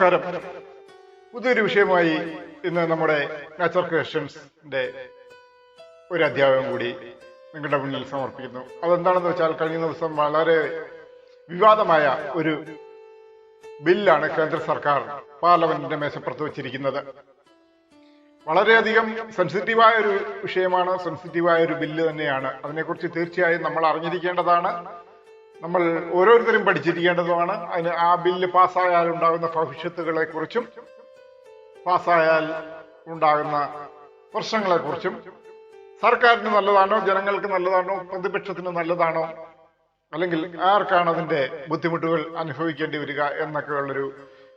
നമസ്കാരം. പുതിയൊരു വിഷയമായി ഇന്ന് നമ്മുടെ നാച്ചുറൽ ക്വസ്റ്റ്യൻസിന്റെ ഒരു അധ്യായം കൂടി നിങ്ങളുടെ മുന്നിൽ സമർപ്പിക്കുന്നു. അതെന്താണെന്ന് വെച്ചാൽ കഴിഞ്ഞ ദിവസം വളരെ വിവാദമായ ഒരു ബില്ലാണ് കേന്ദ്ര സർക്കാർ പാർലമെന്റിന്റെ മേശപ്പുറത്ത് വെച്ചിരിക്കുന്നത്. വളരെയധികം സെൻസിറ്റീവായ ഒരു വിഷയമാണ് സെൻസിറ്റീവായ ഒരു ബില്ല് തന്നെയാണ്. അതിനെക്കുറിച്ച് തീർച്ചയായും നമ്മൾ അറിഞ്ഞിരിക്കേണ്ടതാണ്. നമ്മൾ ഓരോരുത്തരും പഠിച്ചിരിക്കേണ്ടതുമാണ്. അതിന് ആ ബില്ല് പാസ്സായാൽ ഉണ്ടാകുന്ന ഭവിഷ്യത്തുകളെ കുറിച്ചും പാസ്സായാൽ ഉണ്ടാകുന്ന പ്രശ്നങ്ങളെക്കുറിച്ചും. സർക്കാരിന് നല്ലതാണോ ജനങ്ങൾക്ക് നല്ലതാണോ പ്രതിപക്ഷത്തിന് നല്ലതാണോ അല്ലെങ്കിൽ ആർക്കാണ് അതിന്റെ ബുദ്ധിമുട്ടുകൾ അനുഭവിക്കേണ്ടി വരിക എന്നൊക്കെയുള്ളൊരു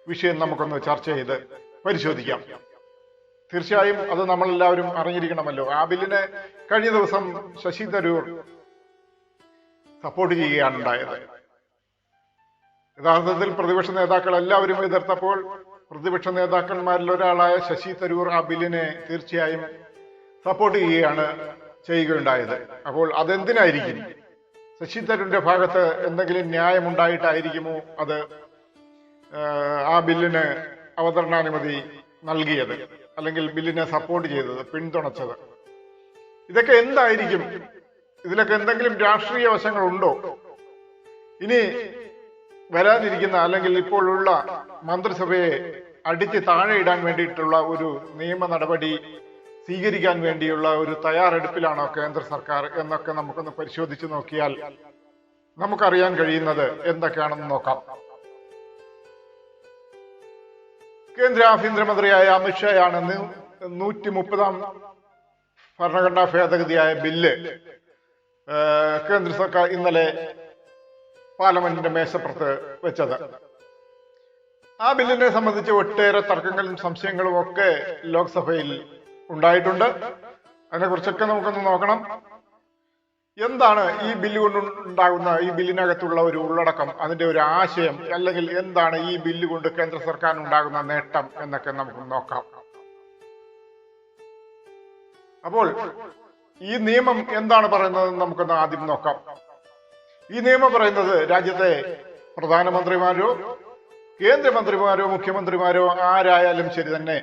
വിഷയം നമുക്കൊന്ന് ചർച്ച ചെയ്ത് പരിശോധിക്കാം. തീർച്ചയായും അത് നമ്മളെല്ലാവരും അറിഞ്ഞിരിക്കണമല്ലോ. ആ ബില്ലിനെ കഴിഞ്ഞ ദിവസം ശശി തരൂർ സപ്പോർട്ട് ചെയ്യുകയാണ് ഉണ്ടായത്. യഥാർത്ഥത്തിൽ പ്രതിപക്ഷ നേതാക്കൾ എല്ലാവരും എതിർത്തപ്പോൾ പ്രതിപക്ഷ നേതാക്കന്മാരിൽ ഒരാളായ ശശി തരൂർ ആ ബില്ലിനെ തീർച്ചയായും സപ്പോർട്ട് ചെയ്യുകയാണ് ചെയ്യുകയുണ്ടായത്. അപ്പോൾ അതെന്തിനായിരിക്കും? ശശി തരൂരിന്റെ ഭാഗത്ത് എന്തെങ്കിലും ന്യായമുണ്ടായിട്ടായിരിക്കുമോ അത് ആ ബില്ലിന് അവതരണാനുമതി നൽകിയത്? അല്ലെങ്കിൽ ബില്ലിനെ സപ്പോർട്ട് ചെയ്തത് പിന്തുണച്ചത്? ഇതൊക്കെ എന്തായിരിക്കും? ഇതിലൊക്കെ എന്തെങ്കിലും രാഷ്ട്രീയ വശങ്ങളുണ്ടോ? ഇനി വരാതിരിക്കുന്ന അല്ലെങ്കിൽ ഇപ്പോഴുള്ള മന്ത്രിസഭയെ അടിച്ച് താഴെ ഇടാൻ വേണ്ടിയിട്ടുള്ള ഒരു നിയമ നടപടി സ്വീകരിക്കാൻ വേണ്ടിയുള്ള ഒരു തയ്യാറെടുപ്പിലാണോ കേന്ദ്ര സർക്കാർ എന്നൊക്കെ നമുക്കൊന്ന് പരിശോധിച്ചു നോക്കിയാൽ നമുക്കറിയാൻ കഴിയുന്നത് എന്തൊക്കെയാണെന്ന് നോക്കാം. കേന്ദ്ര ആഭ്യന്തരമന്ത്രിയായ അമിത്ഷായാണ് നൂറ്റി മുപ്പതാം ഭരണഘടനാ ഭേദഗതിയായ ബില്ല് കേന്ദ്ര സർക്കാർ ഇന്നലെ പാർലമെന്റിന്റെ മേശപ്പുറത്ത് വെച്ചത്. ആ ബില്ലിനെ സംബന്ധിച്ച് ഒട്ടേറെ തർക്കങ്ങളും സംശയങ്ങളും ഒക്കെ ലോക്സഭയിൽ ഉണ്ടായിട്ടുണ്ട്. അതിനെ അതിനെക്കുറിച്ചൊക്കെ നമുക്കൊന്ന് നോക്കണം. എന്താണ് ഈ ബില്ല് കൊണ്ട് ഉണ്ടാകുന്ന ഈ ബില്ലിനകത്തുള്ള ഒരു ഉള്ളടക്കം അതിന്റെ ഒരു ആശയം അല്ലെങ്കിൽ എന്താണ് ഈ ബില്ല് കൊണ്ട് കേന്ദ്ര സർക്കാരിന് ഉണ്ടാകുന്ന നേട്ടം എന്നൊക്കെ നമുക്ക് നോക്കാം. അപ്പോൾ ഈ നിയമം എന്താണ് പറയുന്നത് നമുക്കൊന്ന് ആദ്യം നോക്കാം. ഈ നിയമം പറയുന്നത് രാജ്യത്തെ പ്രധാനമന്ത്രിമാരോ കേന്ദ്രമന്ത്രിമാരോ മുഖ്യമന്ത്രിമാരോ ആരായാലും ശരി തന്നെ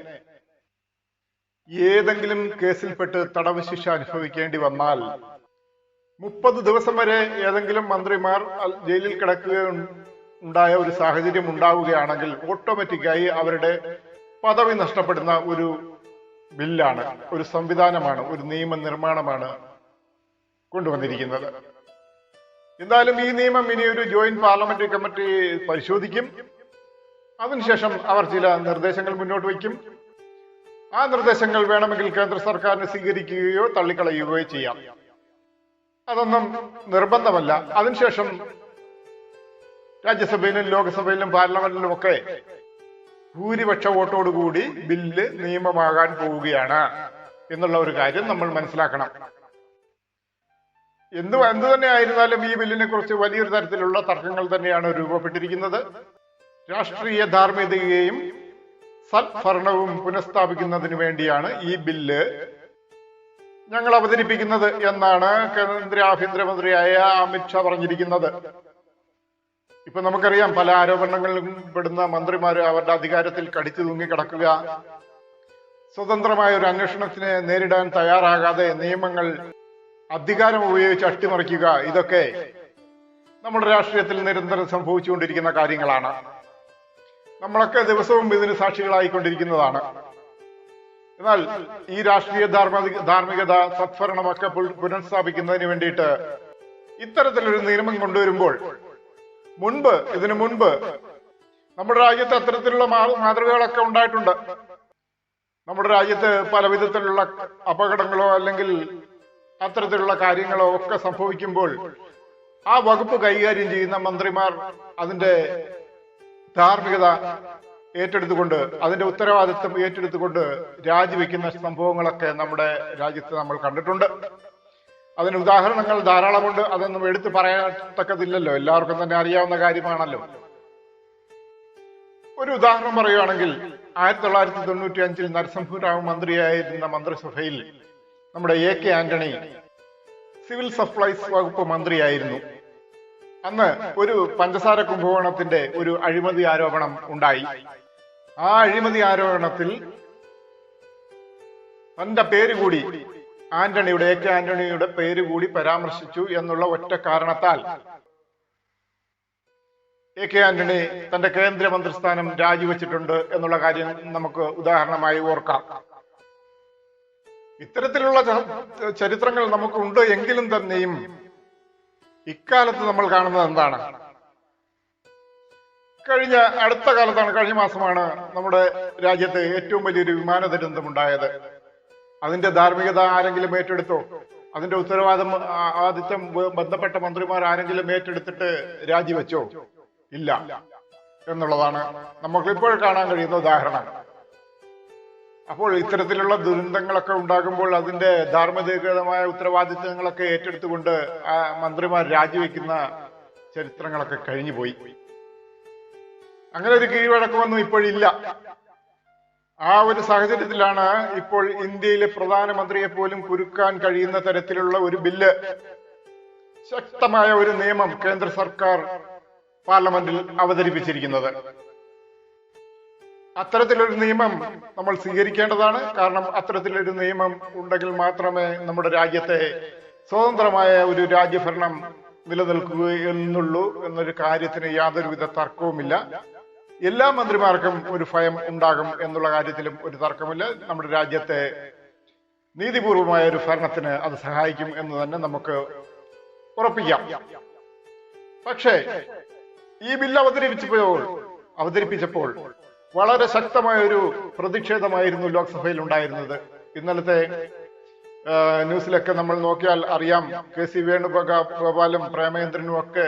ഏതെങ്കിലും കേസിൽപ്പെട്ട് തടവ് ശിക്ഷ അനുഭവിക്കേണ്ടി വന്നാൽ മുപ്പത് ദിവസം വരെ ഏതെങ്കിലും മന്ത്രിമാർ ജയിലിൽ കിടക്കുക ഉണ്ടായ ഒരു സാഹചര്യം ഉണ്ടാവുകയാണെങ്കിൽ ഓട്ടോമാറ്റിക്കായി അവരുടെ പദവി നഷ്ടപ്പെടുന്ന ഒരു ബില്ലാണ് ഒരു സംവിധാനമാണ് ഒരു നിയമനിർമ്മാണമാണ് കൊണ്ടുവന്നിരിക്കുന്നത്. എന്തായാലും ഈ നിയമം ഇനി ഒരു ജോയിന്റ് പാർലമെന്ററി കമ്മിറ്റി പരിശോധിക്കും. അതിനുശേഷം അവർ ചില നിർദ്ദേശങ്ങൾ മുന്നോട്ട് വയ്ക്കും. ആ നിർദ്ദേശങ്ങൾ വേണമെങ്കിൽ കേന്ദ്ര സർക്കാരിന് സ്വീകരിക്കുകയോ തള്ളിക്കളയുകയോ ചെയ്യാം. അതൊന്നും നിർബന്ധമല്ല. അതിനുശേഷം രാജ്യസഭയിലും ലോക്സഭയിലും പാർലമെന്റിലും ഒക്കെ ഭൂരിപക്ഷ വോട്ടോടുകൂടി ബില്ല് നിയമമാകാൻ പോവുകയാണ് എന്നുള്ള ഒരു കാര്യം നമ്മൾ മനസ്സിലാക്കണം. എന്ത് എന്ത് തന്നെ ആയിരുന്നാലും ഈ ബില്ലിനെ കുറിച്ച് വലിയൊരു തരത്തിലുള്ള തർക്കങ്ങൾ തന്നെയാണ് രൂപപ്പെട്ടിരിക്കുന്നത്. രാഷ്ട്രീയ ധാർമ്മികതയെയും സത്ഭരണവും പുനഃസ്ഥാപിക്കുന്നതിന് വേണ്ടിയാണ് ഈ ബില്ല് ഞങ്ങൾ അവതരിപ്പിക്കുന്നത് എന്നാണ് കേന്ദ്ര ആഭ്യന്തരമന്ത്രിയായ അമിത് ഷാ പറഞ്ഞിരിക്കുന്നത്. ഇപ്പൊ നമുക്കറിയാം പല ആരോപണങ്ങളിലും പെടുന്ന മന്ത്രിമാർ അവരുടെ അധികാരത്തിൽ കടിച്ചു തൂങ്ങി കിടക്കുക. സ്വതന്ത്രമായ ഒരു അന്വേഷണത്തിന് നേരിടാൻ തയ്യാറാകാതെ നിയമങ്ങൾ അധികാരം ഉപയോഗിച്ച് അട്ടിമറിക്കുക ഇതൊക്കെ നമ്മുടെ രാഷ്ട്രീയത്തിൽ നിരന്തരം സംഭവിച്ചുകൊണ്ടിരിക്കുന്ന കാര്യങ്ങളാണ്. നമ്മളൊക്കെ ദിവസവും ഇതിന് സാക്ഷികളായിക്കൊണ്ടിരിക്കുന്നതാണ്. എന്നാൽ ഈ രാഷ്ട്രീയ ധാർമ്മിക ധാർമ്മികത സത്ഭരണമൊക്കെ പുനഃസ്ഥാപിക്കുന്നതിന് വേണ്ടിയിട്ട് ഇത്തരത്തിലൊരു നിയമം കൊണ്ടുവരുമ്പോൾ മുൻപ് ഇതിനു മുൻപ്. നമ്മുടെ രാജ്യത്ത് അത്തരത്തിലുള്ള മാതൃകകളൊക്കെ ഉണ്ടായിട്ടുണ്ട്. നമ്മുടെ രാജ്യത്ത് പല വിധത്തിലുള്ള അപകടങ്ങളോ അല്ലെങ്കിൽ അത്തരത്തിലുള്ള കാര്യങ്ങളോ ഒക്കെ സംഭവിക്കുമ്പോൾ ആ വകുപ്പ് കൈകാര്യം ചെയ്യുന്ന മന്ത്രിമാർ അതിന്റെ ധാർമ്മികത ഏറ്റെടുത്തുകൊണ്ട് അതിന്റെ ഉത്തരവാദിത്വം ഏറ്റെടുത്തുകൊണ്ട് രാജിവെക്കുന്ന സംഭവങ്ങളൊക്കെ നമ്മുടെ രാജ്യത്ത് നമ്മൾ കണ്ടിട്ടുണ്ട്. അതിന് ഉദാഹരണങ്ങൾ ധാരാളമുണ്ട് അതൊന്നും എടുത്തു പറയത്തക്കതില്ലല്ലോ. എല്ലാവർക്കും തന്നെ അറിയാവുന്ന കാര്യമാണല്ലോ. ഒരു ഉദാഹരണം പറയുകയാണെങ്കിൽ ആയിരത്തി തൊള്ളായിരത്തി തൊണ്ണൂറ്റി അഞ്ചിൽ നരസിംഹറാവു മന്ത്രിയായിരുന്ന മന്ത്രിസഭയിൽ നമ്മുടെ A K Antony civil supplies വകുപ്പ് മന്ത്രിയായിരുന്നു. അന്ന് ഒരു പഞ്ചസാര കുംഭകോണത്തിന്റെ ഒരു അഴിമതി ആരോപണം ഉണ്ടായി. ആ അഴിമതി ആരോപണത്തിൽ തന്റെ പേര് കൂടി ആന്റണിയുടെ എ കെ ആന്റണിയുടെ പേര് കൂടി പരാമർശിച്ചു എന്നുള്ള ഒറ്റ കാരണത്താൽ. എ കെ ആന്റണി തന്റെ കേന്ദ്രമന്ത്രിസ്ഥാനം രാജിവെച്ചിട്ടുണ്ട് എന്നുള്ള കാര്യം നമുക്ക് ഉദാഹരണമായി ഓർക്കാം. ഇത്തരത്തിലുള്ള ചരിത്രങ്ങൾ നമുക്കുണ്ട് എങ്കിലും തന്നെയും ഇക്കാലത്ത് നമ്മൾ കാണുന്നത് എന്താണ്? കഴിഞ്ഞ അടുത്ത കാലത്താണ് കഴിഞ്ഞ മാസമാണ് നമ്മുടെ രാജ്യത്ത് ഏറ്റവും വലിയൊരു വിമാന ദുരന്തം ഉണ്ടായത് അതിന്റെ ധാർമ്മികത ആരെങ്കിലും ഏറ്റെടുത്തോ? അതിന്റെ ഉത്തരവാദം ആദിത്യം ബന്ധപ്പെട്ട മന്ത്രിമാർ ആരെങ്കിലും ഏറ്റെടുത്തിട്ട് രാജിവെച്ചോ? ഇല്ല. എന്നുള്ളതാണ് നമുക്ക് ഇപ്പോൾ കാണാൻ കഴിയുന്ന ഉദാഹരണം. അപ്പോൾ ഇത്തരത്തിലുള്ള ദുരന്തങ്ങളൊക്കെ ഉണ്ടാകുമ്പോൾ അതിന്റെ ധാർമ്മികതമായ ഉത്തരവാദിത്തങ്ങളൊക്കെ ഏറ്റെടുത്തുകൊണ്ട് ആ മന്ത്രിമാർ രാജിവെക്കുന്ന ചരിത്രങ്ങളൊക്കെ കഴിഞ്ഞുപോയി. അങ്ങനെ ഒരു കീഴ്വഴക്കമൊന്നും ഇപ്പോഴില്ല. ആ ഒരു സാഹചര്യത്തിലാണ് ഇപ്പോൾ ഇന്ത്യയിലെ പ്രധാനമന്ത്രിയെ പോലും കുരുക്കാൻ കഴിയുന്ന തരത്തിലുള്ള ഒരു ബില്ല്. ശക്തമായ ഒരു നിയമം കേന്ദ്ര സർക്കാർ പാർലമെന്റിൽ അവതരിപ്പിച്ചിരിക്കുന്നത്. അത്തരത്തിലൊരു നിയമം നമ്മൾ സ്വീകരിക്കേണ്ടതാണ്. കാരണം അത്തരത്തിലൊരു നിയമം ഉണ്ടെങ്കിൽ മാത്രമേ നമ്മുടെ രാജ്യത്തെ സ്വതന്ത്രമായ ഒരു രാജ്യഭരണം നിലനിൽക്കുകയെന്നുള്ളൂ എന്നൊരു കാര്യത്തിന് യാതൊരുവിധ തർക്കവുമില്ല. എല്ലാ മന്ത്രിമാർക്കും ഒരു ഭയം ഉണ്ടാകും എന്നുള്ള കാര്യത്തിലും ഒരു തർക്കമില്ല. നമ്മുടെ രാജ്യത്തെ നീതിപൂർവമായ ഒരു ഭരണത്തിന് അത് സഹായിക്കും എന്ന് തന്നെ നമുക്ക് ഉറപ്പിക്കാം. പക്ഷേ ഈ ബില്ല് അവതരിപ്പിച്ചപ്പോൾ അവതരിപ്പിച്ചപ്പോൾ വളരെ ശക്തമായ ഒരു പ്രതിഷേധമായിരുന്നു ലോക്സഭയിൽ ഉണ്ടായിരുന്നത്. ഇന്നലത്തെ ന്യൂസിലൊക്കെ നമ്മൾ നോക്കിയാൽ അറിയാം കെ സി വേണുഗോപാലും പ്രേമേന്ദ്രനും ഒക്കെ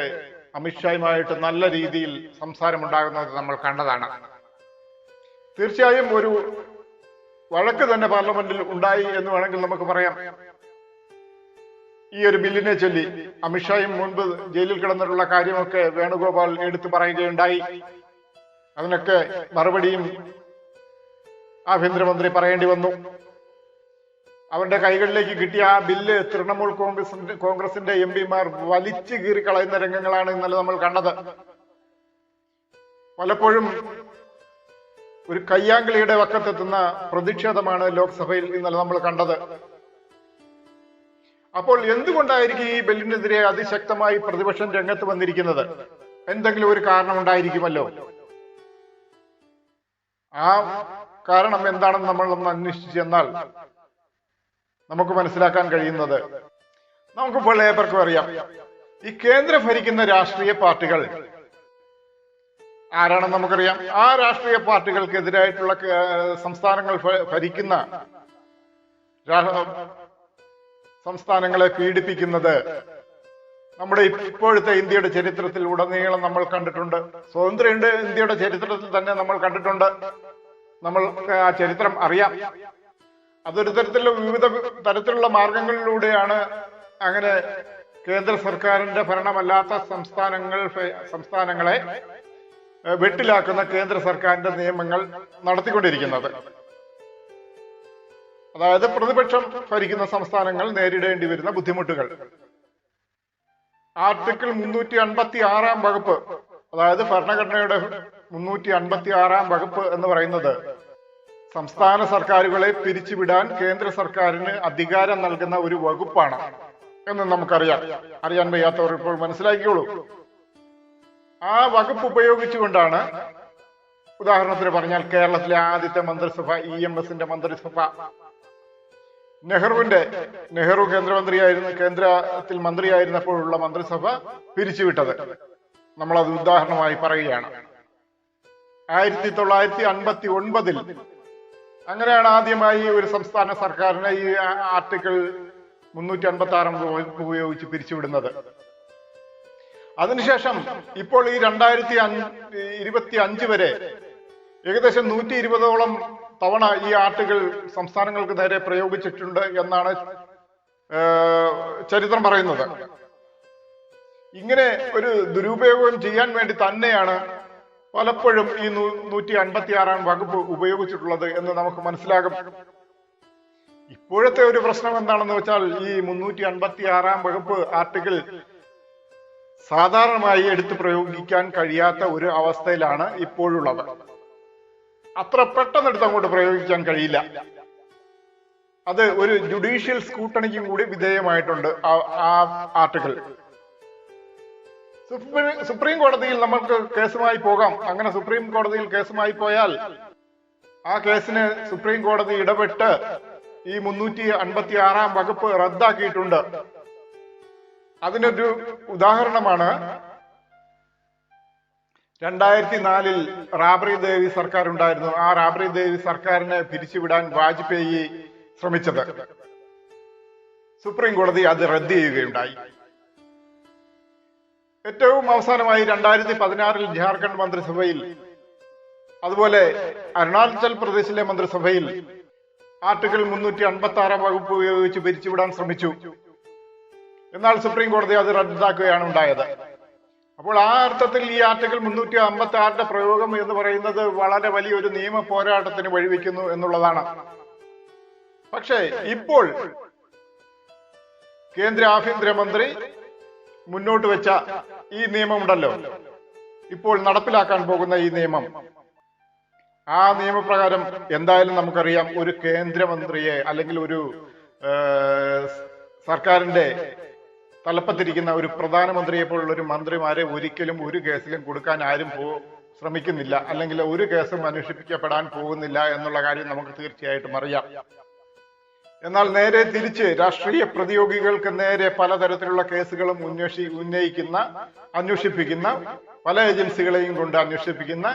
അമിത്ഷായുമായിട്ട് നല്ല രീതിയിൽ സംസാരമുണ്ടാകുന്നത് നമ്മൾ കണ്ടതാണ്. തീർച്ചയായും ഒരു വഴക്ക് തന്നെ പാർലമെന്റിൽ ഉണ്ടായി എന്ന് വേണമെങ്കിൽ നമുക്ക് പറയാം. ഈ ഒരു ബില്ലിനെ ചൊല്ലി അമിത്ഷായും മുൻപ് ജയിലിൽ കിടന്നിട്ടുള്ള കാര്യമൊക്കെ വേണുഗോപാൽ എടുത്തു പറയുകയുണ്ടായി. അതിനൊക്കെ മറുപടിയും ആഭ്യന്തരമന്ത്രി പറയേണ്ടി വന്നു. അവരുടെ കൈകളിലേക്ക് കിട്ടിയ ആ ബില്ല് തൃണമൂൽ കോൺഗ്രസിന്റെ കോൺഗ്രസിന്റെ എം പിമാർ വലിച്ചു കീറി കളയുന്ന രംഗങ്ങളാണ് ഇന്നലെ നമ്മൾ കണ്ടത്. പലപ്പോഴും ഒരു കയ്യാങ്കളിയുടെ വക്കത്തെത്തുന്ന പ്രതിഷേധമാണ് ലോക്സഭയിൽ ഇന്നലെ നമ്മൾ കണ്ടത്. അപ്പോൾ എന്തുകൊണ്ടായിരിക്കും ഈ ബില്ലിനെതിരെ അതിശക്തമായി പ്രതിപക്ഷം രംഗത്ത് വന്നിരിക്കുന്നത്? എന്തെങ്കിലും ഒരു കാരണം ഉണ്ടായിരിക്കുമല്ലോ? ആ കാരണം എന്താണെന്ന് നമ്മൾ ഒന്ന് അന്വേഷിച്ചു ചെന്നാൽ നമുക്ക് മനസ്സിലാക്കാൻ കഴിയുന്നത്. നമുക്കിപ്പോൾ ഏവർക്കും അറിയാം. ഈ കേന്ദ്ര ഭരിക്കുന്ന രാഷ്ട്രീയ പാർട്ടികൾ ആരാണെന്ന് നമുക്കറിയാം. ആ രാഷ്ട്രീയ പാർട്ടികൾക്കെതിരായിട്ടുള്ള സംസ്ഥാനങ്ങൾ ഭരിക്കുന്ന സംസ്ഥാനങ്ങളെ പീഡിപ്പിക്കുന്നത് നമ്മുടെ ഇപ്പോഴത്തെ ഇന്ത്യയുടെ ചരിത്രത്തിൽ ഉടനീളം നമ്മൾ കണ്ടിട്ടുണ്ട്. സ്വതന്ത്ര ഇന്ത്യയുടെ ചരിത്രത്തിൽ തന്നെ നമ്മൾ കണ്ടിട്ടുണ്ട്. നമ്മൾ ആ ചരിത്രം അറിയാം. അതൊരു തരത്തിലുള്ള വിവിധ തരത്തിലുള്ള മാർഗങ്ങളിലൂടെയാണ് അങ്ങനെ കേന്ദ്ര സർക്കാരിന്റെ ഭരണമല്ലാത്ത സംസ്ഥാനങ്ങൾ സംസ്ഥാനങ്ങളെ വെട്ടിലാക്കുന്ന കേന്ദ്ര സർക്കാരിന്റെ നിയമങ്ങൾ നടത്തിക്കൊണ്ടിരിക്കുന്നത്. അതായത് പ്രതിപക്ഷം ഭരിക്കുന്ന സംസ്ഥാനങ്ങൾ നേരിടേണ്ടി വരുന്ന ബുദ്ധിമുട്ടുകൾ. ആർട്ടിക്കിൾ മുന്നൂറ്റി അൻപത്തി ആറാം വകുപ്പ് അതായത് ഭരണഘടനയുടെ മുന്നൂറ്റി അൻപത്തി ആറാം വകുപ്പ് എന്ന് പറയുന്നത് സംസ്ഥാന സർക്കാരുകളെ പിരിച്ചുവിടാൻ കേന്ദ്ര സർക്കാരിന് അധികാരം നൽകുന്ന ഒരു വകുപ്പാണ് എന്ന് നമുക്കറിയാം. അറിയാൻ വയ്യാത്തവർ ഇപ്പോൾ മനസ്സിലാക്കിയുള്ളൂ ആ വകുപ്പ് ഉപയോഗിച്ചുകൊണ്ടാണ് ഉദാഹരണത്തിന് പറഞ്ഞാൽ കേരളത്തിലെ ആദ്യത്തെ മന്ത്രിസഭ ഇ എം എസിന്റെ മന്ത്രിസഭ. നെഹ്റുവിന്റെ നെഹ്റു കേന്ദ്രമന്ത്രിയായിരുന്ന കേന്ദ്രത്തിൽ മന്ത്രിയായിരുന്നപ്പോഴുള്ള മന്ത്രിസഭ പിരിച്ചുവിട്ടത്. നമ്മളത് ഉദാഹരണമായി പറയുകയാണ്. ആയിരത്തി തൊള്ളായിരത്തി അൻപത്തി ഒൻപതിൽ അങ്ങനെയാണ് ആദ്യമായി ഒരു സംസ്ഥാന സർക്കാരിനെ ഈ ആർട്ടിക്കിൾ മുന്നൂറ്റി അൻപത്തി ആറാം വകുപ്പ് ഉപയോഗിച്ച് പിരിച്ചുവിടുന്നത്. അതിനുശേഷം ഇപ്പോൾ ഈ രണ്ടായിരത്തി ഇരുപത്തി അഞ്ച് വരെ ഏകദേശം നൂറ്റി ഇരുപതോളം തവണ ഈ ആർട്ടിക്കിൾ സംസ്ഥാനങ്ങൾക്ക് നേരെ പ്രയോഗിച്ചിട്ടുണ്ട് എന്നാണ് ചരിത്രം പറയുന്നത്. ഇങ്ങനെ ഒരു ദുരുപയോഗം ചെയ്യാൻ വേണ്ടി തന്നെയാണ് പലപ്പോഴും ഈ നൂറ്റി അൻപത്തി ആറാം വകുപ്പ് ഉപയോഗിച്ചിട്ടുള്ളത് എന്ന് നമുക്ക് മനസ്സിലാകും. ഇപ്പോഴത്തെ ഒരു പ്രശ്നം എന്താണെന്ന് വെച്ചാൽ ഈ മുന്നൂറ്റി അൻപത്തി ആറാം വകുപ്പ് ആർട്ടിക്കിൾ സാധാരണമായി എടുത്തു പ്രയോഗിക്കാൻ കഴിയാത്ത ഒരു അവസ്ഥയിലാണ് ഇപ്പോഴുള്ളത്. അത്ര പെട്ടെന്ന് എടുത്ത് അങ്ങോട്ട് പ്രയോഗിക്കാൻ കഴിയില്ല. അത് ഒരു ജുഡീഷ്യൽ സ്കൂട്ടണിക്കും കൂടി വിധേയമായിട്ടുണ്ട് ആ- ആർട്ടിക്കിൾ. സുപ്രീം കോടതിയിൽ നമ്മൾക്ക് കേസുമായി പോകാം. അങ്ങനെ സുപ്രീം കോടതിയിൽ കേസുമായി പോയാൽ ആ കേസിന് സുപ്രീം കോടതി ഇടപെട്ട് ഈ മുന്നൂറ്റി അൻപത്തി ആറാം വകുപ്പ് റദ്ദാക്കിയിട്ടുണ്ട്. അതിനൊരു ഉദാഹരണമാണ് രണ്ടായിരത്തി നാലിൽ റാബ്രി ദേവി സർക്കാർ ഉണ്ടായിരുന്നു ആ റാബ്രി ദേവി സർക്കാരിനെ പിരിച്ചുവിടാൻ വാജ്പേയി ശ്രമിച്ചത്. സുപ്രീം കോടതി അത് റദ്ദ് ചെയ്യുകയുണ്ടായി. ഏറ്റവും അവസാനമായി രണ്ടായിരത്തി പതിനാറിൽ ജാർഖണ്ഡ് മന്ത്രിസഭയിൽ അതുപോലെ അരുണാചൽ പ്രദേശിലെ മന്ത്രിസഭയിൽ ആർട്ടിക്കിൾ മുന്നൂറ്റി അൻപത്തി ആറാം വകുപ്പ് ഉപയോഗിച്ച് പിരിച്ചുവിടാൻ ശ്രമിച്ചു. എന്നാൽ സുപ്രീം കോടതി അത് റദ്ദാക്കുകയാണ് ഉണ്ടായത്. അപ്പോൾ ആ അർത്ഥത്തിൽ ഈ ആർട്ടിക്കിൾ മുന്നൂറ്റി അമ്പത്തി ആറിന്റെ പ്രയോഗം എന്ന് പറയുന്നത് വളരെ വലിയൊരു നിയമ പോരാട്ടത്തിന് വഴിവെക്കുന്നു എന്നുള്ളതാണ്. പക്ഷേ ഇപ്പോൾ കേന്ദ്ര ആഭ്യന്തരമന്ത്രി മുന്നോട്ട് വെച്ച ഈ നിയമമുണ്ടല്ലോ. ഇപ്പോൾ നടപ്പിലാക്കാൻ പോകുന്ന ഈ നിയമം. ആ നിയമപ്രകാരം എന്തായാലും നമുക്കറിയാം ഒരു കേന്ദ്രമന്ത്രിയെ അല്ലെങ്കിൽ ഒരു സർക്കാരിന്റെ തലപ്പത്തിരിക്കുന്ന ഒരു പ്രധാനമന്ത്രിയെ പോലുള്ള ഒരു മന്ത്രിമാരെ ഒരിക്കലും ഒരു കേസിലും കൊടുക്കാൻ ആരും പോ ശ്രമിക്കുന്നില്ല. അല്ലെങ്കിൽ ഒരു കേസും അന്വേഷിപ്പിക്കപ്പെടാൻ പോകുന്നില്ല എന്നുള്ള കാര്യം നമുക്ക് തീർച്ചയായിട്ടും അറിയാം. എന്നാൽ നേരെ തിരിച്ച് രാഷ്ട്രീയ പ്രതിയോഗികൾക്ക് നേരെ പലതരത്തിലുള്ള കേസുകളും ഉന്വേഷി ഉന്നയിക്കുന്ന അന്വേഷിപ്പിക്കുന്ന പല ഏജൻസികളെയും കൊണ്ട് അന്വേഷിപ്പിക്കുന്ന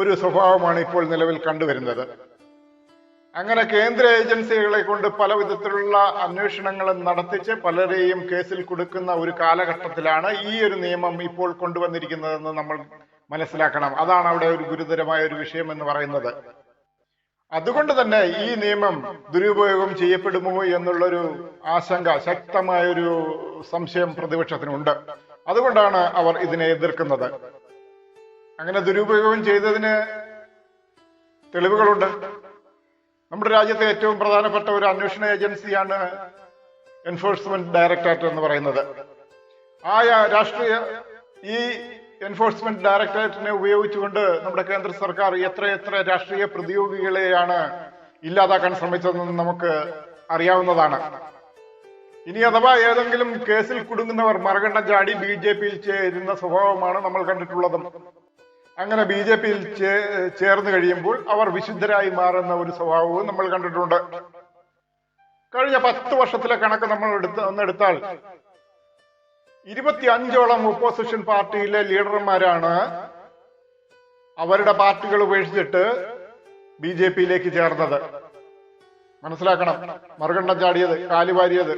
ഒരു സ്വഭാവമാണ് ഇപ്പോൾ നിലവിൽ കണ്ടുവരുന്നത്. അങ്ങനെ കേന്ദ്ര ഏജൻസികളെ കൊണ്ട് പല വിധത്തിലുള്ള അന്വേഷണങ്ങളും നടത്തിച്ച് പലരെയും കേസിൽ കൊടുക്കുന്ന ഒരു കാലഘട്ടത്തിലാണ് ഈ ഒരു നിയമം ഇപ്പോൾ കൊണ്ടുവന്നിരിക്കുന്നതെന്ന് നമ്മൾ മനസ്സിലാക്കണം. അതാണ് അവിടെ ഒരു ഗുരുതരമായ ഒരു വിഷയം എന്ന് പറയുന്നത്. അതുകൊണ്ട് തന്നെ ഈ നിയമം ദുരുപയോഗം ചെയ്യപ്പെടുമോ എന്നുള്ളൊരു ആശങ്ക ശക്തമായൊരു സംശയം പ്രതിപക്ഷത്തിനുണ്ട്. അതുകൊണ്ടാണ് അവർ ഇതിനെ എതിർക്കുന്നത്. അങ്ങനെ ദുരുപയോഗം ചെയ്തതിന് തെളിവുകളുണ്ട്. നമ്മുടെ രാജ്യത്തെ ഏറ്റവും പ്രധാനപ്പെട്ട ഒരു അന്വേഷണ ഏജൻസിയാണ് എൻഫോഴ്സ്മെന്റ് ഡയറക്ടറേറ്റ് എന്ന് പറയുന്നത്. ആയ രാഷ്ട്രീയ ഈ എൻഫോഴ്സ്മെന്റ് ഡയറക്ടറേറ്റിനെ ഉപയോഗിച്ചുകൊണ്ട് നമ്മുടെ കേന്ദ്ര സർക്കാർ എത്ര എത്ര രാഷ്ട്രീയ പ്രതിയോഗികളെയാണ് ഇല്ലാതാക്കാൻ ശ്രമിച്ചതെന്ന് നമുക്ക് അറിയാവുന്നതാണ്. ഇനി അഥവാ ഏതെങ്കിലും കേസിൽ കുടുങ്ങുന്നവർ മറുകണ്ഠം ചാടി ബി ജെ പിയിൽ ചേരുന്ന സ്വഭാവമാണ് നമ്മൾ കണ്ടിട്ടുള്ളത്. അങ്ങനെ ബി ജെ പിയിൽ ചേർന്ന് കഴിയുമ്പോൾ അവർ വിശുദ്ധരായി മാറുന്ന ഒരു സ്വഭാവവും നമ്മൾ കണ്ടിട്ടുണ്ട്. കഴിഞ്ഞ പത്ത് വർഷത്തിലെ കണക്ക് നമ്മൾ എടുത്ത് ഒന്നെടുത്താൽ ഇരുപത്തി അഞ്ചോളം ഓപ്പോസിഷൻ പാർട്ടിയിലെ ലീഡർമാരാണ് അവരുടെ പാർട്ടികൾ ഉപേക്ഷിച്ചിട്ട് ബി ജെ പിയിലേക്ക് ചേർന്നത്. മനസ്സിലാക്കണം. മറുകണ്ഠം ചാടിയത് കാലുവാരിയത്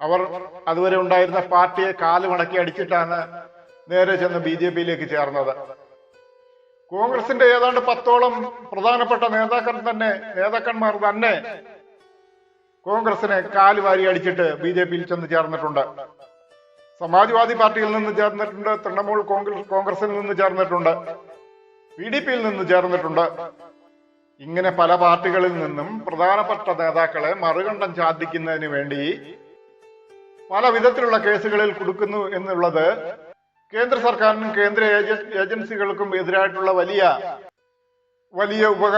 അവർ അതുവരെ ഉണ്ടായിരുന്ന പാർട്ടിയെ കാൽ മടക്കി അടിച്ചിട്ടാണ് നേരെ ചെന്ന് ബി ജെ പിയിലേക്ക് ചേർന്നത്. കോൺഗ്രസിന്റെ ഏതാണ്ട് പത്തോളം പ്രധാനപ്പെട്ട നേതാക്കൾ തന്നെ നേതാക്കന്മാർ തന്നെ കോൺഗ്രസിനെ കാലുവാരി അടിച്ചിട്ട് ബി ജെ പിയിൽ ചെന്ന് ചേർന്നിട്ടുണ്ട്. സമാജ്വാദി പാർട്ടിയിൽ നിന്ന് ചേർന്നിട്ടുണ്ട് തൃണമൂൽ കോൺഗ്രസ് കോൺഗ്രസിൽ നിന്ന് ചേർന്നിട്ടുണ്ട് പി ഡി പിയിൽ നിന്ന് ചേർന്നിട്ടുണ്ട്. ഇങ്ങനെ പല പാർട്ടികളിൽ നിന്നും പ്രധാനപ്പെട്ട നേതാക്കളെ മറുകണ്ഠം ചാദിക്കുന്നതിന് വേണ്ടി പല വിധത്തിലുള്ള കേസുകളിൽ കൊടുക്കുന്നു എന്നുള്ളത് കേന്ദ്ര സർക്കാരിനും കേന്ദ്ര ഏജൻസികൾക്കും എതിരായിട്ടുള്ള വലിയ വലിയ ഉപക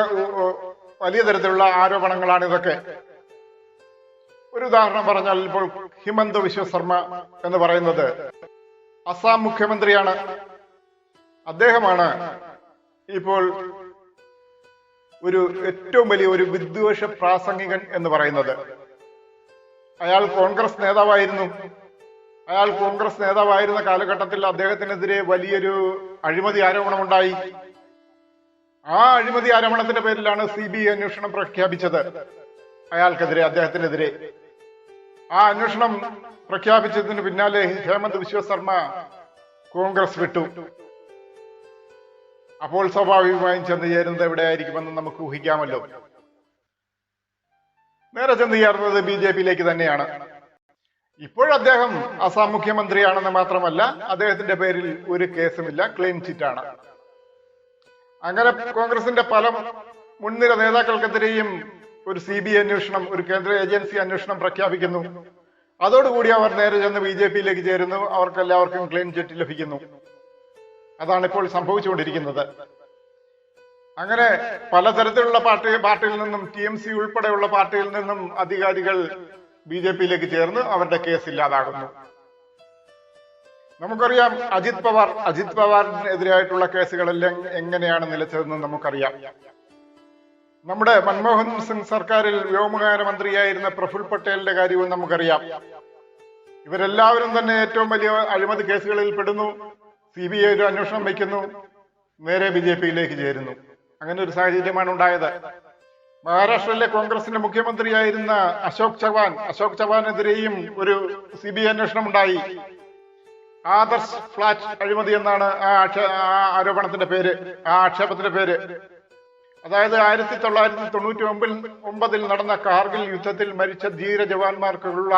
വലിയ തരത്തിലുള്ള ആരോപണങ്ങളാണ് ഇതൊക്കെ. ഒരു ഉദാഹരണം പറഞ്ഞാൽ ഇപ്പോൾ ഹിമന്ത വിശ്വ ശർമ്മ എന്ന് പറയുന്നത് അസാം മുഖ്യമന്ത്രിയാണ്. അദ്ദേഹമാണ് ഇപ്പോൾ ഒരു ഏറ്റവും വലിയ ഒരു വിദ്വേഷ പ്രാസംഗികൻ എന്ന് പറയുന്നത്. അയാൾ കോൺഗ്രസ് നേതാവായിരുന്നു. അയാൾ കോൺഗ്രസ് നേതാവായിരുന്ന കാലഘട്ടത്തിൽ അദ്ദേഹത്തിനെതിരെ വലിയൊരു അഴിമതി ആരോപണം ഉണ്ടായി ആ അഴിമതി ആരോപണത്തിന്റെ പേരിലാണ് സി ബി ഐ അന്വേഷണം പ്രഖ്യാപിച്ചത്. അയാൾക്കെതിരെ അദ്ദേഹത്തിനെതിരെ. ആ അന്വേഷണം പ്രഖ്യാപിച്ചതിന് പിന്നാലെ ഹേമന്ത് വിശ്വ ശർമ്മ കോൺഗ്രസ് വിട്ടു. അപ്പോൾ സ്വാഭാവികമായും ചെന്ന് ചേരുന്നത് എവിടെയായിരിക്കുമെന്ന് നമുക്ക് ഊഹിക്കാമല്ലോ. നേരെ ചെന്ന് ചേർന്നത് ബി ജെ പിയിലേക്ക് തന്നെയാണ്. ഇപ്പോഴദ്ദേഹം അസാം മുഖ്യമന്ത്രിയാണെന്ന് മാത്രമല്ല അദ്ദേഹത്തിന്റെ പേരിൽ ഒരു കേസുമില്ല ക്ലെയിം ചിറ്റാണ്. അങ്ങനെ കോൺഗ്രസിന്റെ പല മുൻനിര നേതാക്കൾക്കെതിരെയും ഒരു സി ബി അന്വേഷണം ഒരു കേന്ദ്ര ഏജൻസി അന്വേഷണം പ്രഖ്യാപിക്കുന്നു. അതോടുകൂടി അവർ നേരെ ചെന്ന് ബി ജെ പിയിലേക്ക് ചേരുന്നു. അവർക്ക് എല്ലാവർക്കും ക്ലീൻ ചിറ്റ് ലഭിക്കുന്നു. അതാണ് ഇപ്പോൾ സംഭവിച്ചുകൊണ്ടിരിക്കുന്നത്. അങ്ങനെ പലതരത്തിലുള്ള പാർട്ടി പാർട്ടിയിൽ നിന്നും ടി എം സി ഉൾപ്പെടെയുള്ള പാർട്ടിയിൽ നിന്നും അധികാരികൾ ബി ജെ പിയിലേക്ക് ചേർന്ന് അവരുടെ കേസ് ഇല്ലാതാകുന്നു. നമുക്കറിയാം അജിത് പവാർ അജിത് പവാറിനെതിരായിട്ടുള്ള കേസുകളെല്ലാം എങ്ങനെയാണ് നിലച്ചതെന്ന് നമുക്കറിയാം. നമ്മുടെ മൻമോഹൻ സിംഗ് സർക്കാരിൽ വ്യോമകാര മന്ത്രിയായിരുന്ന പ്രഫുൽ പട്ടേലിന്റെ കാര്യവും നമുക്കറിയാം. ഇവരെല്ലാവരും തന്നെ ഏറ്റവും വലിയ അഴിമതി കേസുകളിൽ പെടുന്നു. സി ബി ഐ ഒരു അന്വേഷണം വയ്ക്കുന്നു. നേരെ ബി ജെ പിയിലേക്ക് ചേരുന്നു. അങ്ങനെ ഒരു സാഹചര്യമാണ് ഉണ്ടായത്. മഹാരാഷ്ട്രയിലെ കോൺഗ്രസിന്റെ മുഖ്യമന്ത്രിയായിരുന്ന അശോക് ചവാൻ അശോക് ചവാനെതിരെയും ഒരു സി ബി ഐ അന്വേഷണം ഉണ്ടായി. ആദർശ് ഫ്ലാറ്റ് അഴിമതി എന്നാണ് ആ ആരോപണത്തിന്റെ പേര് ആ ആക്ഷേപത്തിന്റെ പേര്. അതായത് ആയിരത്തി തൊള്ളായിരത്തി തൊണ്ണൂറ്റി ഒമ്പിൽ ഒമ്പതിൽ നടന്ന കാർഗിൽ യുദ്ധത്തിൽ മരിച്ച ധീര ജവാന്മാർക്കുള്ള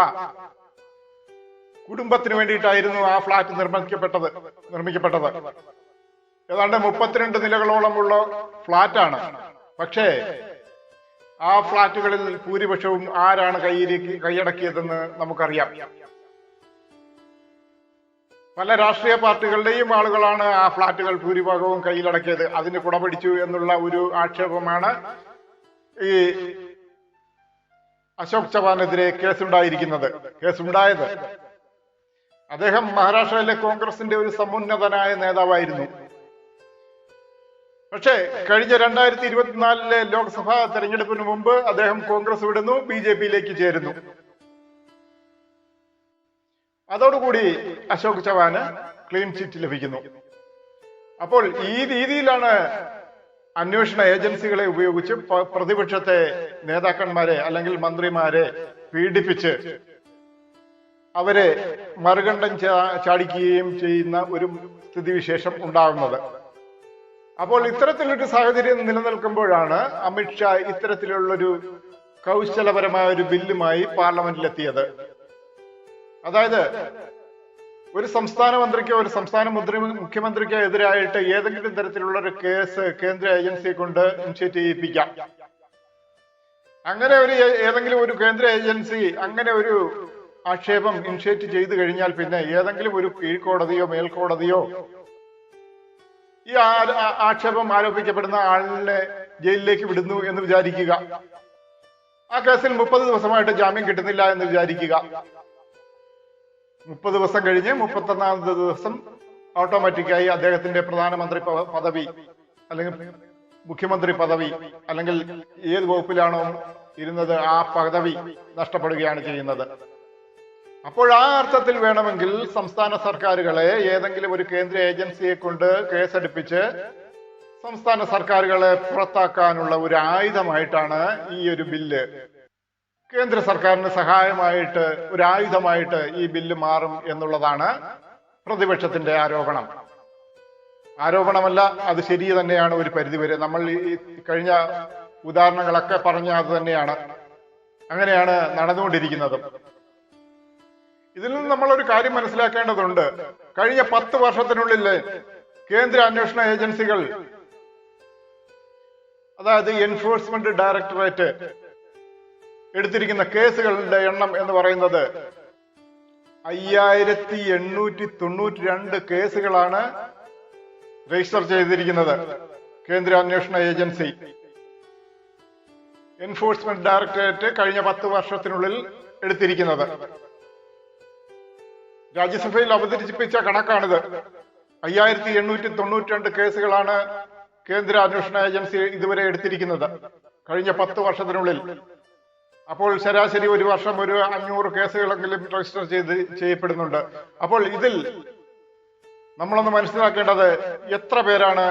കുടുംബത്തിന് വേണ്ടിയിട്ടായിരുന്നു ആ ഫ്ളാറ്റ് നിർമ്മിക്കപ്പെട്ടത് നിർമ്മിക്കപ്പെട്ടത്. ഏതാണ്ട് മുപ്പത്തിരണ്ട് നിലകളോളമുള്ള ഫ്ളാറ്റാണ് പക്ഷേ ആ ഫ്ളാറ്റുകളിൽ ഭൂരിപക്ഷവും ആരാണ് കൈയിലേക്ക് കൈയടക്കിയതെന്ന് നമുക്കറിയാം. പല രാഷ്ട്രീയ പാർട്ടികളുടെയും ആളുകളാണ് ആ ഫ്ളാറ്റുകൾ ഭൂരിഭാഗവും കയ്യിലടക്കിയത്. അതിന് കുടപിടിച്ചു എന്നുള്ള ഒരു ആക്ഷേപമാണ് ഈ അശോക് ചവാനെതിരെ കേസുണ്ടായിരിക്കുന്നത്. കേസുണ്ടായത്. അദ്ദേഹം മഹാരാഷ്ട്രയിലെ കോൺഗ്രസിന്റെ ഒരു സമുന്നതനായ നേതാവായിരുന്നു. പക്ഷേ കഴിഞ്ഞ രണ്ടായിരത്തി ഇരുപത്തിനാലിലെ ലോക്സഭാ തെരഞ്ഞെടുപ്പിന് മുമ്പ് അദ്ദേഹം കോൺഗ്രസ് വിടുന്നു ബി ജെ പിയിലേക്ക് ചേരുന്നു. അതോടുകൂടി അശോക് ചവാന് ക്ലീൻ ചിറ്റ് ലഭിക്കുന്നു. അപ്പോൾ ഈ രീതിയിലാണ് അന്വേഷണ ഏജൻസികളെ ഉപയോഗിച്ച് പ്രതിപക്ഷത്തെ നേതാക്കന്മാരെ അല്ലെങ്കിൽ മന്ത്രിമാരെ പീഡിപ്പിച്ച് അവരെ മറുകണ്ഠം ചാടിക്കുകയും ചെയ്യുന്ന ഒരു സ്ഥിതിവിശേഷം ഉണ്ടാകുന്നത് അപ്പോൾ ഇത്തരത്തിലൊരു സാഹചര്യം നിലനിൽക്കുമ്പോഴാണ് അമിത്ഷാ ഇത്തരത്തിലുള്ളൊരു കൗശലപരമായ ഒരു ബില്ലുമായി പാർലമെന്റിലെത്തിയത്. അതായത് ഒരു സംസ്ഥാന മന്ത്രിക്കോ ഒരു സംസ്ഥാന മുദ്ര മുഖ്യമന്ത്രിക്കോ എതിരായിട്ട് ഏതെങ്കിലും തരത്തിലുള്ള ഒരു കേസ് കേന്ദ്ര ഏജൻസിയെ കൊണ്ട് ഇനിഷ്യേറ്റ് ചെയ്യിപ്പിക്കാം. അങ്ങനെ ഒരു ഏതെങ്കിലും ഒരു കേന്ദ്ര ഏജൻസി അങ്ങനെ ഒരു ആക്ഷേപം ഇനിഷ്യേറ്റ് ചെയ്തു കഴിഞ്ഞാൽ പിന്നെ ഏതെങ്കിലും ഒരു കീഴ്ക്കോടതിയോ മേൽക്കോടതിയോ ഈ ആക്ഷേപം ആരോപിക്കപ്പെടുന്ന ആളിനെ ജയിലിലേക്ക് വിടുന്നു എന്ന് വിചാരിക്കുക. ആ കേസിൽ മുപ്പത് ദിവസമായിട്ട് ജാമ്യം കിട്ടുന്നില്ല എന്ന് വിചാരിക്കുക. മുപ്പത് ദിവസം കഴിഞ്ഞ് മുപ്പത്തൊന്നാമത്തെ ദിവസം ഓട്ടോമാറ്റിക്കായി അദ്ദേഹത്തിന്റെ പ്രധാനമന്ത്രി പദവി അല്ലെങ്കിൽ മുഖ്യമന്ത്രി പദവി അല്ലെങ്കിൽ ഏത് വകുപ്പിലാണോ ഇരുന്നത് ആ പദവി നഷ്ടപ്പെടുകയാണ് ചെയ്യുന്നത്. അപ്പോൾ ആ അർത്ഥത്തിൽ വേണമെങ്കിൽ സംസ്ഥാന സർക്കാരുകളെ ഏതെങ്കിലും ഒരു കേന്ദ്ര ഏജൻസിയെ കൊണ്ട് കേസെടുപ്പിച്ച് സംസ്ഥാന സർക്കാരുകളെ പുറത്താക്കാനുള്ള ഒരു ആയുധമായിട്ടാണ് ഈ ഒരു ബില്ല് കേന്ദ്ര സർക്കാരിന് സഹായമായിട്ട് ഒരു ആയുധമായിട്ട് ഈ ബില്ല് മാറും എന്നുള്ളതാണ് പ്രതിപക്ഷത്തിന്റെ ആരോപണം. ആരോപണമല്ല അത് ശരി തന്നെയാണ് ഒരു പരിധിവരെ. നമ്മൾ ഈ കഴിഞ്ഞ ഉദാഹരണങ്ങളൊക്കെ പറഞ്ഞ അത് തന്നെയാണ്. അങ്ങനെയാണ് നടന്നുകൊണ്ടിരിക്കുന്നത്. ഇതിൽ നിന്ന് നമ്മൾ ഒരു കാര്യം മനസ്സിലാക്കേണ്ടതുണ്ട്. കഴിഞ്ഞ പത്ത് വർഷത്തിനുള്ളിൽ കേന്ദ്ര അന്വേഷണ ഏജൻസികൾ അതായത് എൻഫോഴ്സ്മെന്റ് ഡയറക്ടറേറ്റ് എടുത്തിരിക്കുന്ന കേസുകളുടെ എണ്ണം എന്ന് പറയുന്നത് അയ്യായിരത്തി എണ്ണൂറ്റി തൊണ്ണൂറ്റി രണ്ട് കേസുകളാണ് രജിസ്റ്റർ ചെയ്തിരിക്കുന്നത് കേന്ദ്ര അന്വേഷണ ഏജൻസി. എൻഫോഴ്സ്മെന്റ് ഡയറക്ടറേറ്റ് കഴിഞ്ഞ പത്ത് വർഷത്തിനുള്ളിൽ എടുത്തിരിക്കുന്നത്. രാജ്യസഭയിൽ അവതരിപ്പിച്ച കണക്കാണിത്. അയ്യായിരത്തി എണ്ണൂറ്റി തൊണ്ണൂറ്റി രണ്ട് കേസുകളാണ് കേന്ദ്ര അന്വേഷണ ഏജൻസി ഇതുവരെ എടുത്തിരിക്കുന്നത്. കഴിഞ്ഞ പത്ത് വർഷത്തിനുള്ളിൽ. അപ്പോൾ ശരാശരി ഒരു വർഷം ഒരു അഞ്ഞൂറ് കേസുകളെങ്കിലും രജിസ്റ്റർ ചെയ്ത് ചെയ്യപ്പെടുന്നുണ്ട്. അപ്പോൾ ഇതിൽ നമ്മളൊന്ന് മനസ്സിലാക്കേണ്ടത് എത്ര പേരാണ്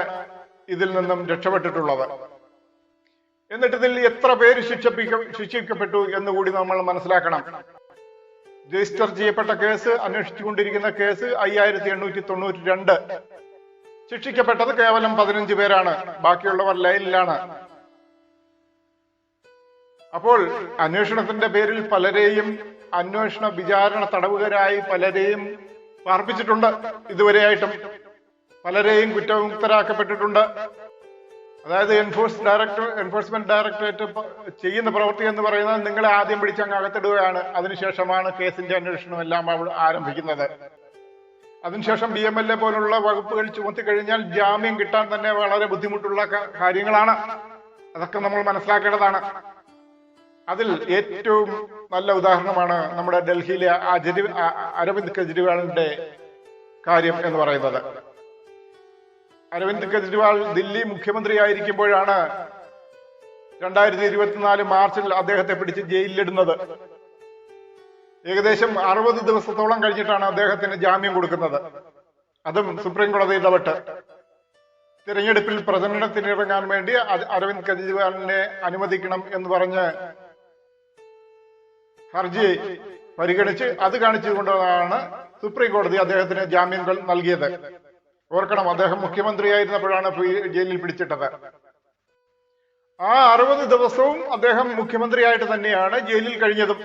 ഇതിൽ നിന്നും രക്ഷപ്പെട്ടിട്ടുള്ളത്. എന്നിട്ട് ഇതിൽ എത്ര പേര് ശിക്ഷിപ്പിക്ക ശിക്ഷിക്കപ്പെട്ടു എന്ന് കൂടി നമ്മൾ മനസ്സിലാക്കണം. രജിസ്റ്റർ ചെയ്യപ്പെട്ട കേസ് അന്വേഷിച്ചുകൊണ്ടിരിക്കുന്ന കേസ് അയ്യായിരത്തി എണ്ണൂറ്റി തൊണ്ണൂറ്റി രണ്ട് ശിക്ഷിക്കപ്പെട്ടത് കേവലം പതിനഞ്ച് പേരാണ്. ബാക്കിയുള്ളവർ ലൈനിലാണ്. അപ്പോൾ അന്വേഷണത്തിന്റെ പേരിൽ പലരെയും അന്വേഷണ വിചാരണ തടവുകാരായി പലരെയും പാർപ്പിച്ചിട്ടുണ്ട്. ഇതുവരെയായിട്ടും പലരെയും കുറ്റമുക്തരാക്കപ്പെട്ടിട്ടുണ്ട് അതായത് എൻഫോഴ്സ് ഡയറക്ടർ എൻഫോഴ്സ്മെന്റ് ഡയറക്ടറേറ്റ് ചെയ്യുന്ന പ്രവൃത്തി എന്ന് പറയുന്നത് നിങ്ങളെ ആദ്യം പിടിച്ച് അങ്ങ് അകത്തിടുകയാണ്. അതിനുശേഷമാണ് കേസിന്റെ അന്വേഷണം എല്ലാം ആരംഭിക്കുന്നത്. അതിനുശേഷം ബി എം എൽ എ പോലുള്ള വകുപ്പുകൾ ചുമത്തി കഴിഞ്ഞാൽ ജാമ്യം കിട്ടാൻ തന്നെ വളരെ ബുദ്ധിമുട്ടുള്ള കാര്യങ്ങളാണ്. അതൊക്കെ നമ്മൾ മനസ്സിലാക്കേണ്ടതാണ്. അതിൽ ഏറ്റവും നല്ല ഉദാഹരണമാണ് നമ്മുടെ ഡൽഹിയിലെ അരവിന്ദ് കെജ്രിവാളിന്റെ കാര്യം എന്ന് പറയുന്നത്. അരവിന്ദ് കെജ്രിവാൾ ദില്ലി മുഖ്യമന്ത്രിയായിരിക്കുമ്പോഴാണ് രണ്ടായിരത്തി ഇരുപത്തിനാല് മാർച്ചിൽ അദ്ദേഹത്തെ പിടിച്ച് ജയിലിലിടുന്നത്. ഏകദേശം അറുപത് ദിവസത്തോളം കഴിഞ്ഞിട്ടാണ് അദ്ദേഹത്തിന് ജാമ്യം കൊടുക്കുന്നത്. അതും സുപ്രീം കോടതി ഇടപെട്ട് തിരഞ്ഞെടുപ്പിൽ പ്രചരണത്തിനിറങ്ങാൻ വേണ്ടി അരവിന്ദ് കെജ്രിവാളിനെ അനുവദിക്കണം എന്ന് പറഞ്ഞ് ഹർജി പരിഗണിച്ച് അത് കാണിച്ചുകൊണ്ടാണ് സുപ്രീം കോടതി അദ്ദേഹത്തിന് ജാമ്യം നൽകിയത്. ഓർക്കണം അദ്ദേഹം മുഖ്യമന്ത്രിയായിരുന്നപ്പോഴാണ് ജയിലിൽ പിടിച്ചിട്ടത്. ആ അറുപത് ദിവസവും അദ്ദേഹം മുഖ്യമന്ത്രിയായിട്ട് തന്നെയാണ് ജയിലിൽ കഴിഞ്ഞതും.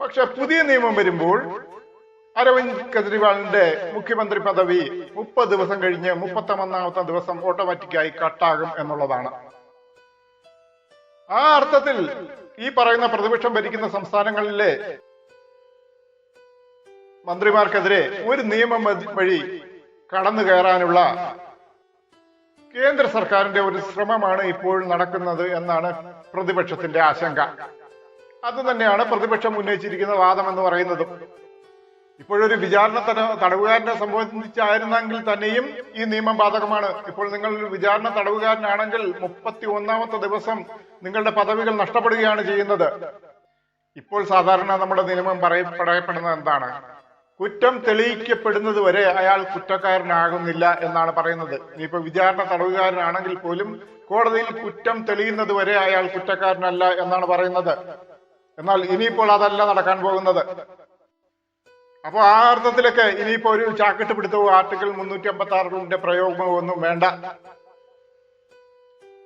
പക്ഷെ പുതിയ നിയമം വരുമ്പോൾ അരവിന്ദ് കെജ്രിവാളിന്റെ മുഖ്യമന്ത്രി പദവി മുപ്പത് ദിവസം കഴിഞ്ഞ് മുപ്പത്തി ഒന്നാമത്തെ ദിവസം ഓട്ടോമാറ്റിക്കായി കട്ടാകും എന്നുള്ളതാണ്. ആ അർത്ഥത്തിൽ ഈ പറയുന്ന പ്രതിപക്ഷം ഭരിക്കുന്ന സംസ്ഥാനങ്ങളിലെ മന്ത്രിമാർക്കെതിരെ ഒരു നിയമം വഴി- കടന്നു കയറാനുള്ള കേന്ദ്ര സർക്കാരിന്റെ ഒരു ശ്രമമാണ് ഇപ്പോൾ നടക്കുന്നത് എന്നാണ് പ്രതിപക്ഷത്തിന്റെ ആശങ്ക. അത് തന്നെയാണ് പ്രതിപക്ഷം ഉന്നയിച്ചിരിക്കുന്ന വാദം എന്ന് പറയുന്നതും. ഇപ്പോഴൊരു വിചാരണ തട- തടവുകാരനെ സംബന്ധിച്ചായിരുന്നെങ്കിൽ തന്നെയും ഈ നിയമം ബാധകമാണ്. ഇപ്പോൾ നിങ്ങൾ ഒരു വിചാരണ തടവുകാരനാണെങ്കിൽ മുപ്പത്തി ഒന്നാമത്തെ ദിവസം നിങ്ങളുടെ പദവികൾ നഷ്ടപ്പെടുകയാണ് ചെയ്യുന്നത്. ഇപ്പോൾ സാധാരണ നമ്മുടെ നിയമം പറയപ്പെടപ്പെടുന്നത് എന്താണ്? കുറ്റം തെളിയിക്കപ്പെടുന്നത് വരെ അയാൾ കുറ്റക്കാരനാകുന്നില്ല എന്നാണ് പറയുന്നത്. ഇനിയിപ്പോ വിചാരണ തടവുകാരനാണെങ്കിൽ പോലും കോടതിയിൽ കുറ്റം തെളിയുന്നത് വരെ അയാൾ കുറ്റക്കാരനല്ല എന്നാണ് പറയുന്നത്. എന്നാൽ ഇനിയിപ്പോൾ അതല്ല നടക്കാൻ പോകുന്നത്. അപ്പൊ ആ അർത്ഥത്തിലൊക്കെ ഇനിയിപ്പോ ഒരു ചാക്കിട്ട് പിടുത്തവും ആർട്ടിക്കിൾ മുന്നൂറ്റി അമ്പത്തി ആറിന്റെ പ്രയോഗമോ ഒന്നും വേണ്ട.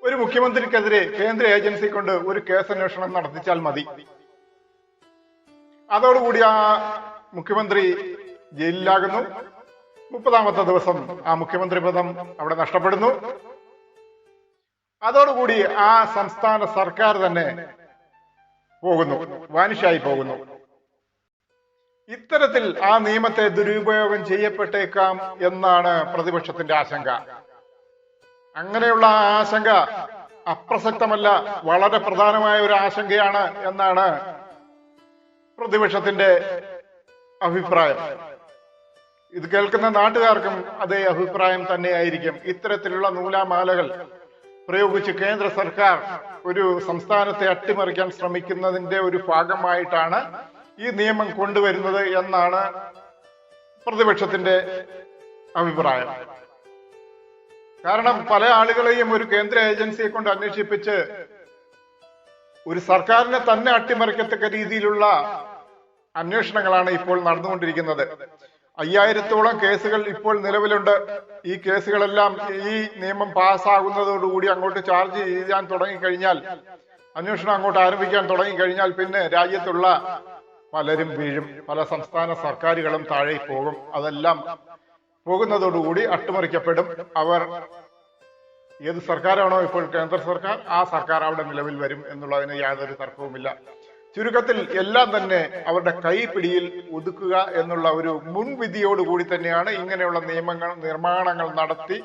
ഒരു മുഖ്യമന്ത്രിക്കെതിരെ കേന്ദ്ര ഏജൻസി കൊണ്ട് ഒരു കേസ് അന്വേഷണം നടത്തിച്ചാൽ മതി. അതോടുകൂടി ആ മുഖ്യമന്ത്രി ജയിലിലാകുന്നു. മുപ്പതാമത്തെ ദിവസം ആ മുഖ്യമന്ത്രി പദം അവിടെ നഷ്ടപ്പെടുന്നു. അതോടുകൂടി ആ സംസ്ഥാന സർക്കാർ തന്നെ പോകുന്നു. വാനിഷായി പോകുന്നു. ഇത്തരത്തിൽ ആ നിയമത്തെ ദുരുപയോഗം ചെയ്യപ്പെട്ടേക്കാം എന്നാണ് പ്രതിപക്ഷത്തിന്റെ ആശങ്ക. അങ്ങനെയുള്ള ആശങ്ക അപ്രസക്തമല്ല വളരെ പ്രധാനമായ ഒരു ആശങ്കയാണ് എന്നാണ് പ്രതിപക്ഷത്തിന്റെ അഭിപ്രായം. ഇത് കേൾക്കുന്ന നാട്ടുകാർക്കും അതേ അഭിപ്രായം തന്നെയായിരിക്കും. ഇത്തരത്തിലുള്ള നൂലാമാലകൾ പ്രയോഗിച്ച് കേന്ദ്ര സർക്കാർ ഒരു സംസ്ഥാനത്തെ അട്ടിമറിക്കാൻ ശ്രമിക്കുന്നതിന്റെ ഒരു ഭാഗമായിട്ടാണ് ഈ നിയമം കൊണ്ടുവരുന്നത് എന്നാണ് പ്രതിപക്ഷത്തിന്റെ അഭിപ്രായം. കാരണം പല ആളുകളെയും ഒരു കേന്ദ്ര ഏജൻസിയെ കൊണ്ട് അന്വേഷിപ്പിച്ച് ഒരു സർക്കാരിനെ തന്നെ അട്ടിമറിക്കത്തക്ക രീതിയിലുള്ള അന്വേഷണങ്ങളാണ് ഇപ്പോൾ നടന്നുകൊണ്ടിരിക്കുന്നത്. അയ്യായിരത്തോളം കേസുകൾ ഇപ്പോൾ നിലവിലുണ്ട്. ഈ കേസുകളെല്ലാം ഈ നിയമം പാസ്സാകുന്നതോടുകൂടി അങ്ങോട്ട് ചാർജ് ചെയ്യാൻ തുടങ്ങിക്കഴിഞ്ഞാൽ അന്വേഷണം അങ്ങോട്ട് ആരംഭിക്കാൻ തുടങ്ങിക്കഴിഞ്ഞാൽ പിന്നെ രാജ്യത്തുള്ള പലരും വീഴും. പല സംസ്ഥാന സർക്കാരുകളും താഴെ പോകും. അതെല്ലാം പോകുന്നതോടുകൂടി അട്ടിമറിക്കപ്പെടും. അവർ ഏത് സർക്കാരാണോ ഇപ്പോൾ കേന്ദ്ര സർക്കാർ ആ സർക്കാർ അവിടെ നിലവിൽ വരും എന്നുള്ളതിന് യാതൊരു തർക്കവുമില്ല. ചുരുക്കത്തിൽ എല്ലാം തന്നെ അവരുടെ കൈപ്പിടിയിൽ ഒതുക്കുക എന്നുള്ള ഒരു മുൻവിധിയോടുകൂടി തന്നെയാണ് ഇങ്ങനെയുള്ള നിയമങ്ങൾ നിർമ്മാണങ്ങൾ നടത്തി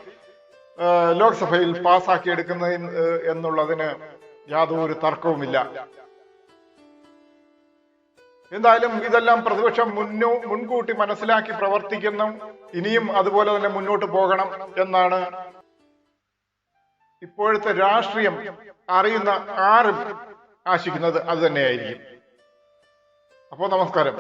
ലോക്സഭയിൽ പാസ്സാക്കിയെടുക്കുന്നതിന് എന്നുള്ളതിന് യാതൊരു തർക്കവുമില്ല. എന്തായാലും ഇതെല്ലാം പ്രതിപക്ഷം മുന്നോ മുൻകൂട്ടി മനസ്സിലാക്കി പ്രവർത്തിക്കുന്നു. ഇനിയും അതുപോലെ തന്നെ മുന്നോട്ട് പോകണം എന്നാണ് ഇപ്പോഴത്തെ രാഷ്ട്രീയം അറിയുന്ന ആരും ആശിക്കുന്നത് അത് തന്നെയായിരിക്കും. അപ്പോ നമസ്കാരം.